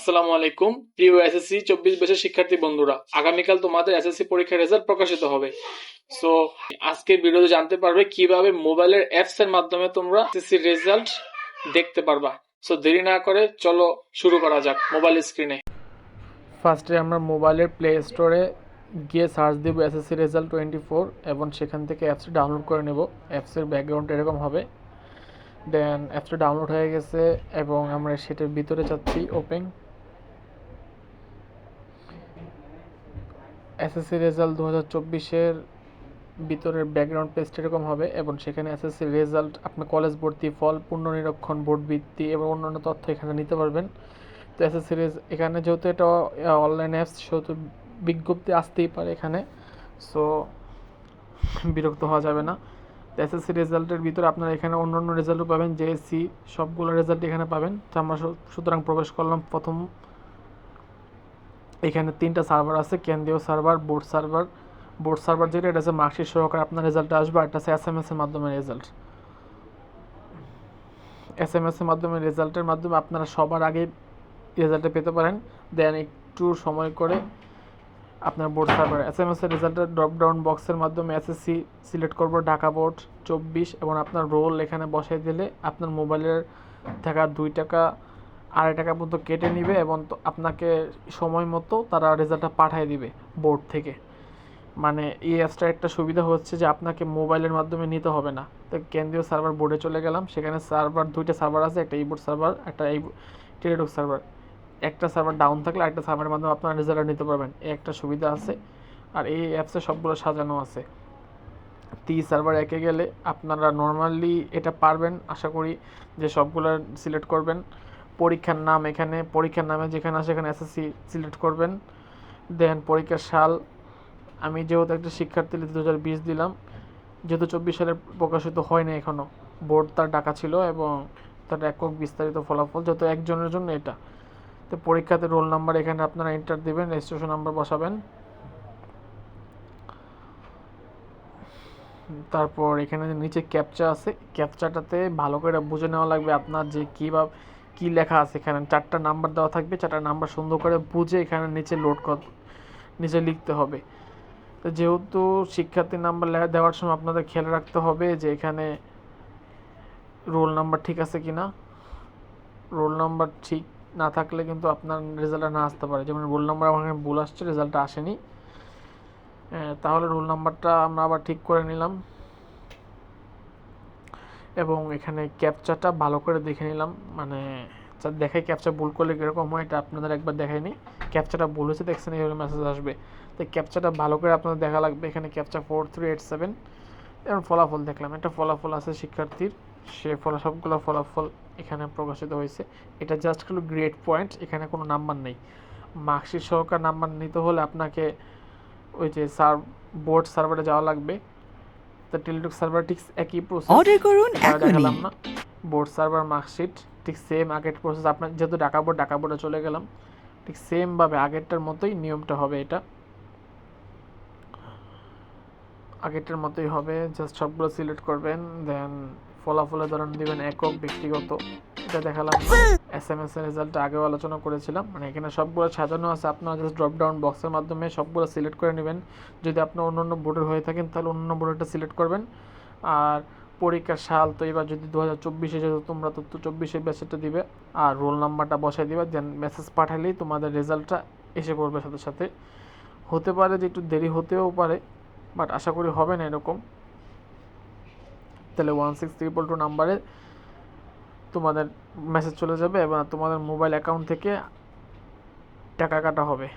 আসসালামু আলাইকুম। প্রিয় এসএসসি চব্বিশ বছর শিক্ষার্থী বন্ধুরা, আগামীকাল তোমাদের এসএসসি পরীক্ষার রেজাল্ট প্রকাশিত হবে। সো আজকের ভিডিওতে জানতে পারবে কীভাবে মোবাইলের অ্যাপস এর মাধ্যমে তোমরা এসএসসি রেজাল্ট দেখতে পারবা। সো দেরি না করে চলো শুরু করা যাক মোবাইল স্ক্রিনে ফার্স্টে আমরা মোবাইলের প্লে স্টোরে গিয়ে সার্চ দিব এসএসসি রেজাল্ট টোয়েন্টি ফোর এবং সেখান থেকে অ্যাপসটি ডাউনলোড করে নেব। অ্যাপসের ব্যাকগ্রাউন্ড এরকম হবে। দেন অ্যাপসটা ডাউনলোড হয়ে গেছে এবং আমরা সেটার ভিতরে যাচ্ছি ওপেন এসএসসি রেজাল্ট দু হাজার চব্বিশের ভিতরের ব্যাকগ্রাউন্ড পেজটা এরকম হবে এবং সেখানে এসএসসি রেজাল্ট আপনি কলেজ ভর্তি, ফল পুনর্নিরীক্ষণ বোর্ড ভিত্তি এবং অন্যান্য তথ্য এখানে নিতে পারবেন। তো এসএসসি এখানে যেহেতু এটা অনলাইন অ্যাপস সেহেতু বিজ্ঞপ্তি আসতেই পারে এখানে। সো বিরক্ত হওয়া যাবে না। তো এসএসসি রেজাল্টের ভিতরে আপনারা এখানে অন্য অন্য রেজাল্টও পাবেন জেএসসি সবগুলো রেজাল্ট এখানে পাবেন। তো আমরা সুতরাং প্রবেশ করলাম প্রথম এখানে তিনটা সার্ভার আছে, কেন্দ্রীয় server board server board server যেটা, এটা মার্কশিট সহকারে আপনার রেজাল্ট আসবে আর এটা হচ্ছে এস এম এস এর মাধ্যমে রেজাল্ট এস এম এস এর মাধ্যমে রেজাল্টের মাধ্যমে আপনারা সবার আগে রেজাল্টটা পেতে পারেন। দেন একটু সময় করে আপনার board server S M S এর রেজাল্টের ড্রপ ডাউন বক্সের মাধ্যমে এসএসসি সিলেক্ট করব, ঢাকা বোর্ড চব্বিশ এবং আপনার রোল এখানে বসাই দিলে আপনার মোবাইলের থাকা দুই টাকা আড়াই টাকা পর্যন্ত কেটে নিবে এবং আপনাকে সময় মতো তারা রেজাল্টটা পাঠিয়ে দিবে বোর্ড থেকে। মানে এই অ্যাপসটার একটা সুবিধা হচ্ছে যে আপনাকে মোবাইলের মাধ্যমে নিতে হবে না। তো কেন্দ্রীয় সার্ভার বোর্ডে চলে গেলাম, সেখানে সার্ভার দুইটা সার্ভার আছে, একটা ইবোর্ড সার্ভার একটা এই টেলিটক সার্ভার একটা সার্ভার ডাউন থাকলে একটা সার্ভারের মাধ্যমে আপনারা রেজাল্ট নিতে পারবেন। এই একটা সুবিধা আছে। আর এই অ্যাপসে সবগুলো সাজানো আছে। টি সার্ভার একে গেলে আপনারা নর্মালি এটা পারবেন, আশা করি যে সবগুলো সিলেক্ট করবেন। পরীক্ষার নাম এখানে, পরীক্ষার নামে যেখানে আসে সেখানে এসএসসি সিলেক্ট করবেন। দেন পরীক্ষার সাল, আমি যেহেতু একটা শিক্ষার্থী দু হাজার বিশ দিলাম। যেহেতু চব্বিশ সালে প্রকাশিত হয়নি এখনও বোর্ড তার ডাকা ছিল এবং তার একক বিস্তারিত ফলাফল, যেহেতু একজনের জন্য এটা। তো পরীক্ষাতে রোল নাম্বার এখানে আপনারা এন্টার দিবেন রেজিস্ট্রেশন নাম্বার বসাবেন। তারপর এখানে নিচে ক্যাপচা আছে ক্যাপচাটাতে ভালো করে বুঝে নেওয়া লাগবে আপনার যে কী বা কী লেখা আছে এখানে? চারটা নাম্বার দেওয়া থাকবে, চারটা নাম্বার সুন্দর করে বুঝে এখানে নিচে লোড কর, নিচে লিখতে হবে। তো যেহেতু শিক্ষার্থীর নাম্বার দেওয়ার সময় আপনাদের খেয়াল রাখতে হবে যে এখানে রোল নাম্বার ঠিক আছে কি না রোল নাম্বার ঠিক না থাকলে কিন্তু আপনার রেজাল্টটা না আসতে পারে। যেমন রোল নাম্বার আমার ভুল আসছে রেজাল্টটা আসেনি। তাহলে রোল নাম্বারটা আমরা আবার ঠিক করে নিলাম। এবং এখানে ক্যাপচাটা ভালো করে দেখে নিলাম। মানে দেখাই ক্যাপচা ভুল করলে কীরকম হয়, এটা আপনাদের একবার দেখাই নি। ক্যাপচাটা ভুল হয়েছে, দেখছেন এইভাবে মেসেজ আসবে। তো ক্যাপচাটা ভালো করে আপনাদের দেখা লাগবে, এখানে captcha four three eight seven এবং ফলাফল দেখলাম একটা ফলাফল আছে শিক্ষার্থীর। সে ফলা, সবগুলো ফলাফল এখানে প্রকাশিত হয়েছে। এটা জাস্ট হলো গ্রেড পয়েন্ট এখানে কোনো নাম্বার নেই। মার্কশিট সহকার নাম্বার নিতে হলে আপনাকে ওই যে সার বোর্ড সার্ভারে যাওয়া লাগবে। তো টেলিটক সার্ভার ঠিক একই প্রসেস অর্ডার করুন দেখালাম এখনই। না। বোর্ড সার্ভার মার্কশিট ঠিক সেম আগের প্রসেস আপনার যেহেতু ঢাকা বোর্ড ঢাকা বোর্ডে চলে গেলাম। ঠিক সেমভাবে আগেরটার মতোই নিয়মটা হবে এটা। আগেরটার মতোই হবে। জাস্ট সবগুলো সিলেক্ট করবেন দেন ফলাফলের ধরন দিবেন একক ব্যক্তিগত। এটা দেখালাম এস এম এস এর রেজাল্ট আগেও আলোচনা করেছিলাম। মানে এখানে সবগুলো সাজানো আছে, আপনারা জাস্ট ড্রপ ডাউন বক্সের মাধ্যমে সবগুলো সিলেক্ট করে নেবেন। যদি আপনি অন্য অন্য বোর্ডের হয়ে থাকেন, তাহলে অন্য অন্য বোর্ডেরটা সিলেক্ট করবেন। আর পরীক্ষার সাল, তো এবার যদি দু হাজার চব্বিশে তোমরা তো চব্বিশে ব্যাচেরটা দিবে। আর রোল নাম্বারটা বসাই দিবে দেন মেসেজ পাঠালেই তোমাদের রেজাল্টটা এসে পড়বে সাথে সাথে। হতে পারে যে একটু দেরি হতেও পারে বাট আশা করি হবে না এরকম। তাহলে ওয়ান সিক্স ট্রিপল টু নাম্বারে তোমাদের মেসেজ চলে যাবে এবং তোমাদের মোবাইল অ্যাকাউন্ট থেকে টাকা কাটা হবে।